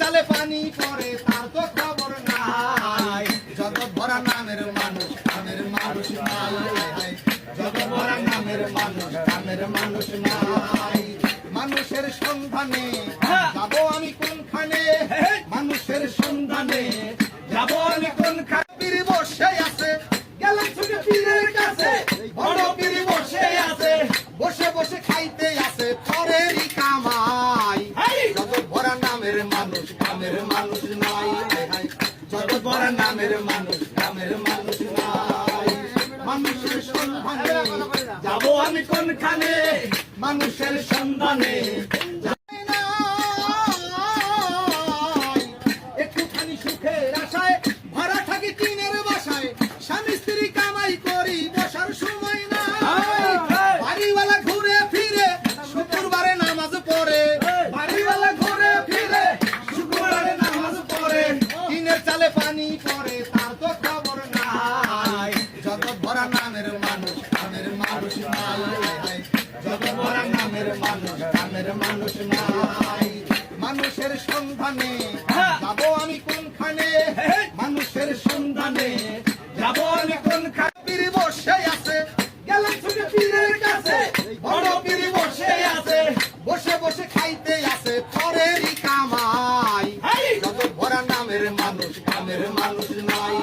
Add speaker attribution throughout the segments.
Speaker 1: চালে
Speaker 2: পানি পড়ে তার তো
Speaker 1: খবর নাই। জগৎ
Speaker 2: ভরা নামের মানুষ নামের
Speaker 1: মানুষ নাই। জগৎ ভরা নামের মানুষ নামের মানুষ নাই। মানুষের
Speaker 2: সন্ধানে
Speaker 1: হ্যাঁ। যাব আমি কোনখানে? মানুষের সন্ধানে নাই। যত ভরা নামের মানুষ কামের মানুষ নাই মানুষের সন্ধানে
Speaker 2: যাব আমি কোনখানে
Speaker 1: মানুষের সন্ধানে একটুখানি সুখের আশায় ভরা থাকি টিনের বাসায় স্বামী স্ত্রী কামাই করি বসার সময় পানি পড়ে, তার তো খবর নাই। যত ভরা নামের মানুষ নামের মানুষ নাই। যত ভরা নামের মানুষ নামের মানুষ নাই। মানুষের সন্ধানে মানুষ কামের মানুষ নাই।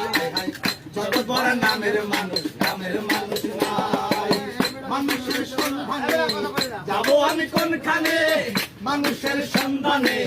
Speaker 1: যত ভরা নামের মানুষ কামের মানুষ নাই মানুষের সন্ধানে